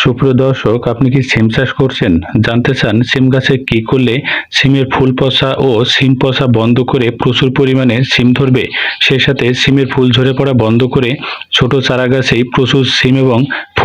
সুপ্রিয় দর্শক, আপনি কি সিম চাষ করছেন? জানতে চান সিম গাছে কি করলে সিমের ফুল পচা ও সিম পচা বন্ধ করে প্রচুর পরিমাণে সিম ধরবে? সেই সাথে সিমের ফুল ঝরে পড়া বন্ধ করে ছোট চারা গাছেই প্রচুর সিম এবং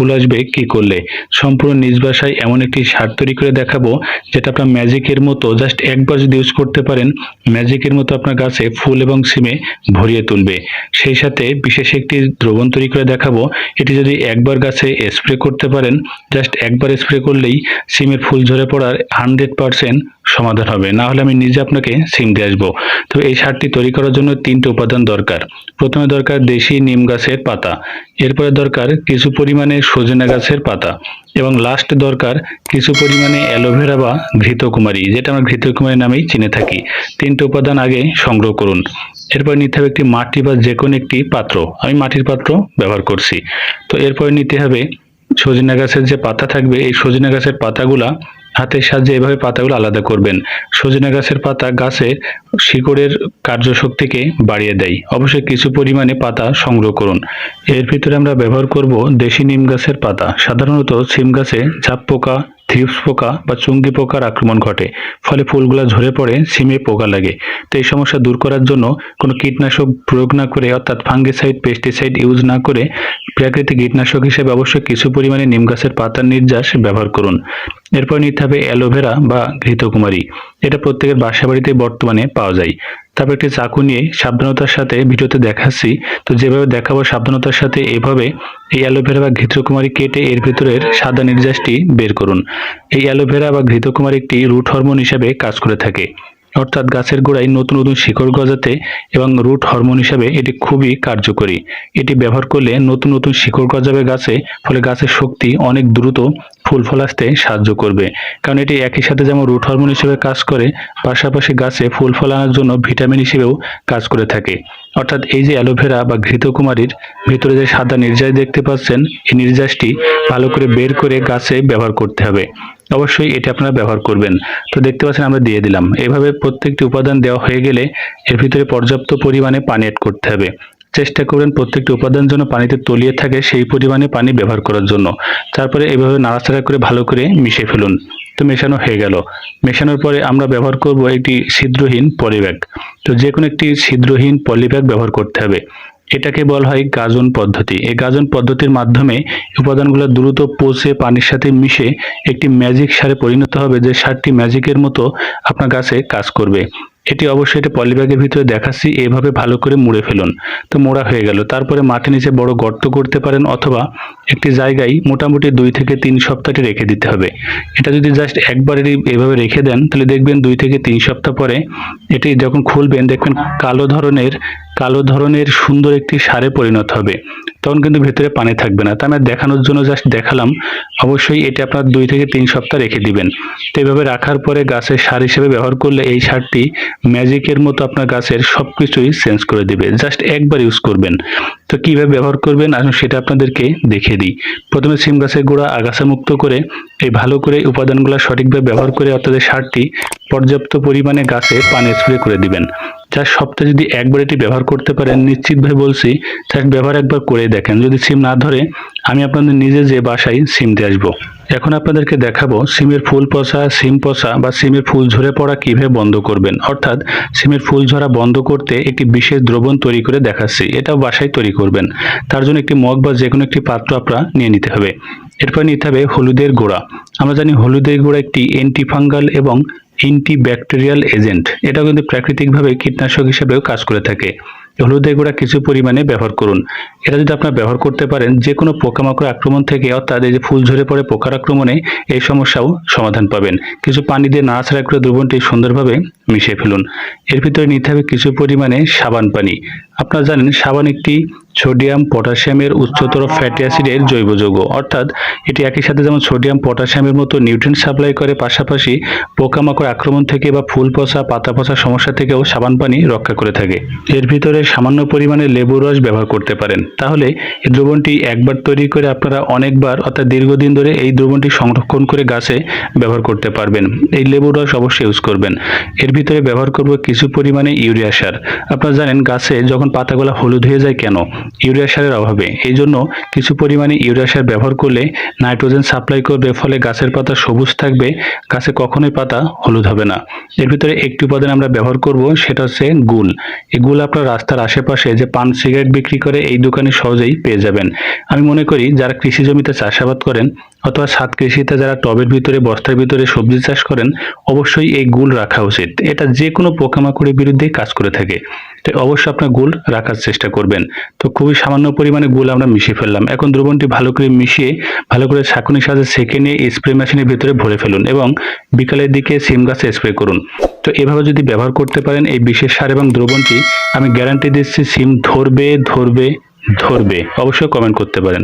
ফুল আসবে কি করলে? সম্পূর্ণ নিজ বাসায় এমন একটি সার তৈরি করে দেখাবো, যেটা আপনার ম্যাজিকের মতো জাস্ট একবার যদি ইউজ করতে পারেন ম্যাজিকের মতো আপনার গাছে ফুল এবং সিমে ভরিয়ে তুলবে। সেই সাথে বিশেষ একটি দ্রবণ তৈরি করে দেখাবো, এটি যদি একবার গাছে স্প্রে করতে পারেন জাস্ট একবার স্প্রে করলেই সিমের ফুল ঝরে পড়ার হান্ড্রেড পার্সেন্ট সমাধান হবে। না হলে আমি নিজে আপনাকে সিম দিয়ে আসব। তো এই সারটি তৈরি করার জন্য তিনটে উপাদান দরকার। প্রথমে দরকার দেশি নিম গাছের পাতা। এরপরে দরকার কিছু পরিমাণে সজনে গাছের পাতা এবং লাস্ট দরকার কিছু পরিমাণে অ্যালোভেরা বা ঘৃতকুমারী, যেটা আমরা ঘৃতকুমারী নামেই চিনে থাকি। তিনটে উপাদান আগে সংগ্রহ করুন। এরপর নিতে হবে একটি মাটি বা যে কোনো একটি পাত্র। আমি মাটির পাত্র ব্যবহার করছি। তো এরপর নিতে হবে সজনে গাছের যে পাতা থাকবে, এই সজনে গাছের পাতাগুলা হাতের সাহায্যে এভাবে পাতাগুলো আলাদা করবেন। সজনে গাছের পাতা গাছের শিকড়ের কার্যশক্তিকে বাড়িয়ে দেয়। অবশ্যই কিছু পরিমাণে পাতা সংগ্রহ করুন। এর ভিতরে আমরা ব্যবহার করব দেশি নিম গাছের পাতা। সাধারণত সিম গাছে ঝাপ পোকা থ্রিপস পোকা বা চুঙ্গি পোকার আক্রমণ ঘটে, ফলে ফুলগুলা ঝরে পড়ে, সিমে পোকা লাগে। তো এই সমস্যা দূর করার জন্য কোনো কীটনাশক প্রয়োগ না করে, অর্থাৎ ফাঙ্গিসাইড, পেস্টিসাইড ইউজ না করে প্রাকৃতিক কীটনাশক হিসেবে অবশ্যই কিছু পরিমাণে নিম গাছের পাতার নির্যাস ব্যবহার করুন। এরপর নিতে হবে অ্যালোভেরা বা ঘৃতকুমারী। এটা প্রত্যেকের বাসা বাড়িতে বর্তমানে পাওয়া যায়। তারপর একটি চাকু নিয়ে সাবধানতার সাথে ভিডিওতে দেখাচ্ছি। তো যেভাবে দেখাবো সাবধানতার সাথে এভাবে এই অ্যালোভেরা বা ঘৃতকুমারী কেটে এর ভেতরের সাদা নির্যাসটি বের করুন। এই অ্যালোভেরা বা ঘৃতকুমারী একটি রুট হরমোন হিসেবে কাজ করে থাকে। অর্থাৎ গাছের গোড়ায় নতুন নতুন শিকড় গজাতে এবং রুট হরমোন হিসাবে এটি খুবই কার্যকরী। এটি ব্যবহার করলে নতুন নতুন শিকড় গজাবে গাছে, ফলে গাছের শক্তি অনেক দ্রুত ফুল ফল আসতে সাহায্য করবে। কারণ এটি একই সাথে যেমন রুট হরমোন হিসেবে কাজ করে, পাশাপাশি গাছে ফুল ফল আনার জন্য ভিটামিন হিসেবেও কাজ করে থাকে। অর্থাৎ এই যে অ্যালোভেরা বা ঘৃতকুমারীর ভিতরে যে সাদা নির্যাস দেখতে পাচ্ছেন, এই নির্যাসটি ভালো করে বের করে গাছে ব্যবহার করতে হবে। অবশ্যই এটি আপনারা ব্যবহার করবেন। তো দেখতে পাচ্ছেন আমরা দিয়ে দিলাম। এভাবে প্রত্যেকটি উপাদান দেওয়া হয়ে গেলে এর ভিতরে পর্যাপ্ত পরিমাণে পানি অ্যাড করতে হবে। চেষ্টা করবেন প্রত্যেকটি উপাদান যেন পানিতে তলিয়ে থাকে সেই পরিমাণে পানি ব্যবহার করার জন্য। তারপরে এভাবে নাড়াচাড়া করে ভালো করে মিশিয়ে ফেলুন। তো মেশানো হয়ে গেল। মেশানোর পরে আমরা ব্যবহার করব একটি ছিদ্রহীন পলিব্যাগ। তো যে কোনো একটি ছিদ্রহীন পলিব্যাগ ব্যবহার করতে হবে। এটাকে বলা হয় গাজন পদ্ধতি। এই গাজন পদ্ধতির মাধ্যমে উপাদানগুলো দ্রুত পচে পানির সাথে মিশে একটি ম্যাজিক সারে পরিণত হবে যে সারটি ম্যাজিকের মতো আপনার গাছে কাজ করবে। এটি অবশ্যই এটা পলিব্যাগের ভিতরে দেখাচ্ছি, এভাবে ভালো করে মুড়ে ফেলুন। তো মোড়া হয়ে গেল। তারপরে মাটি নিচে বড় গর্ত করতে পারেন অথবা একটি জায়গায় মোটামুটি দুই থেকে তিন সপ্তাহটি রেখে দিতে হবে। এটা যদি জাস্ট একবার এভাবে রেখে দেন, তাহলে দেখবেন দুই থেকে তিন সপ্তাহ পরে এটি যখন খুলবেন, দেখবেন কালো ধরনের কালো ধরনের সুন্দর একটি সারে পরিণত হবে। তখন কিন্তু ভেতরে পানি থাকবে না। তা আমি দেখানোর জন্য জাস্ট দেখালাম। অবশ্যই এটি আপনার দুই থেকে তিন সপ্তাহ রেখে দিবেন। তো এইভাবে রাখার পরে গাছের সার হিসেবে ব্যবহার করলে এই সারটি ম্যাজিকের মতো আপনার গাছের সব কিছুই চেঞ্জ করে দিবে। জাস্ট একবার ইউজ করবেন। তো কীভাবে ব্যবহার করবেন? আসুন সেটা আপনাদেরকে দেখিয়ে দিই। প্রথমে সিম গাছের গোড়া আগাছা মুক্ত করে এই ভালো করে উপাদানগুলো সঠিকভাবে ব্যবহার করে অর্থাৎ সারটি পর্যাপ্ত পরিমাণে গাছে পানি স্প্রে করে দিবেন। যা সপ্তাহে যদি একবার এটি ব্যবহার করতে পারেন, নিশ্চিতভাবে বলছি জাস্ট ব্যবহার একবার করে দেখেন। যদি সিম না ধরে, আমি আপনাদের নিজে যে বাসায় সিম দিয়ে আসব। এখন আপনাদেরকে দেখাবো সিমের ফুল পচা, সিম পচা বা সিমের ফুল ঝরে পড়া কীভাবে বন্ধ করবেন। অর্থাৎ সিমের ফুল ঝরা বন্ধ করতে একটি বিশেষ দ্রবণ তৈরি করে দেখাচ্ছি। এটাও বাসায় তৈরি করবেন। তার জন্য একটি মগ বা যে কোনো একটি পাত্র আপনারা নিয়ে নিতে হবে। এরপর নিতে হবে হলুদের গোড়া। আমরা জানি হলুদের গোড়া একটি অ্যান্টিফাঙ্গাল এবং অ্যান্টিব্যাকটেরিয়াল এজেন্ট। এটাও কিন্তু প্রাকৃতিকভাবে কীটনাশক হিসেবেও কাজ করে থাকে। হলুদের গুঁড়া কিছু পরিমাণে ব্যবহার করুন। এটা যদি আপনারা ব্যবহার করতে পারেন যে কোনো পোকামাকড় আক্রমণ থেকে, অর্থাৎ এই যে ফুল ঝরে পড়ে পোকার আক্রমণে, এই সমস্যাও সমাধান পাবেন। কিছু পানি দিয়ে নাড়াচাড়া করে দ্রবণটি সুন্দরভাবে মিশিয়ে ফেলুন। এর ভিতরে নিতে হবে কিছু পরিমাণে সাবান পানি। আপনারা জানেন, সাবান একটি সোডিয়াম পটাশিয়ামের উচ্চতর ফ্যাটি অ্যাসিডের জৈব যৌগ। অর্থাৎ এটি একই সাথে যেমন সোডিয়াম পটাশিয়ামের মতো নিউট্রিয়েন্ট সাপ্লাই করে, পাশাপাশি পোকামাকড় আক্রমণ থেকে বা ফুল পচা, পাতা পচা সমস্যা থেকেও সাবান পানি রক্ষা করে থাকে। এর ভিতরে সামান্য পরিমাণে লেবু রস ব্যবহার করতে পারেন। তাহলে এই দ্রবণটি একবার তৈরি করে আপনারা অনেকবার, অর্থাৎ দীর্ঘদিন ধরে এই দ্রবণটি সংরক্ষণ করে গাছে ব্যবহার করতে পারবেন। এই লেবু রস অবশ্যই ইউজ করবেন। এর ভিতরে ব্যবহার করব কিছু পরিমাণে ইউরিয়া সার। আপনারা জানেন, গাছে যখন পাতাগুলো হলুদ হয়ে যায় কেন? ইউরিয়া সারের অভাবে। এই জন্য কিছু পরিমাণে ইউরিয়া সার ব্যবহার করলে নাইট্রোজেন সাপ্লাই করবে, ফলে গাছের পাতা সবুজ থাকবে, গাছে কখনোই পাতা হলুদ হবে না। এর ভিতরে একটি উপাদান আমরা ব্যবহার করব, সেটা হচ্ছে গুল। এই গুল আপনার রাস্তার আশেপাশে যে পান, সিগারেট বিক্রি করে এই দোকানে সহজেই পেয়ে যাবেন। আমি মনে করি, যারা কৃষি জমিতে চাষাবাদ করেন অথবা সাত কৃষিতে যারা টবের ভিতরে, বস্তার ভিতরে সবজি চাষ করেন, অবশ্যই এই গুল রাখা উচিত। এটা যে কোনো পোকামাকড়ের বিরুদ্ধে কাজ করে থাকে। তো অবশ্যই আপনার গুল রাখার চেষ্টা করবেন। তো খুবই সামান্য পরিমাণে গুল আমরা মিশিয়ে ফেললাম। এখন দ্রবণটি ভালো করে মিশিয়ে, ভালো করে ছাঁকুনির সাথে সেঁকে নিয়ে স্প্রে মেশিনের ভিতরে ভরে ফেলুন এবং বিকালের দিকে সিম গাছে স্প্রে করুন। তো এভাবে যদি ব্যবহার করতে পারেন, এই বিশেষ সার এবং দ্রবণটি আমি গ্যারান্টি দিচ্ছি সিম ধরবে ধরবে ধরবে। অবশ্যই কমেন্ট করতে পারেন।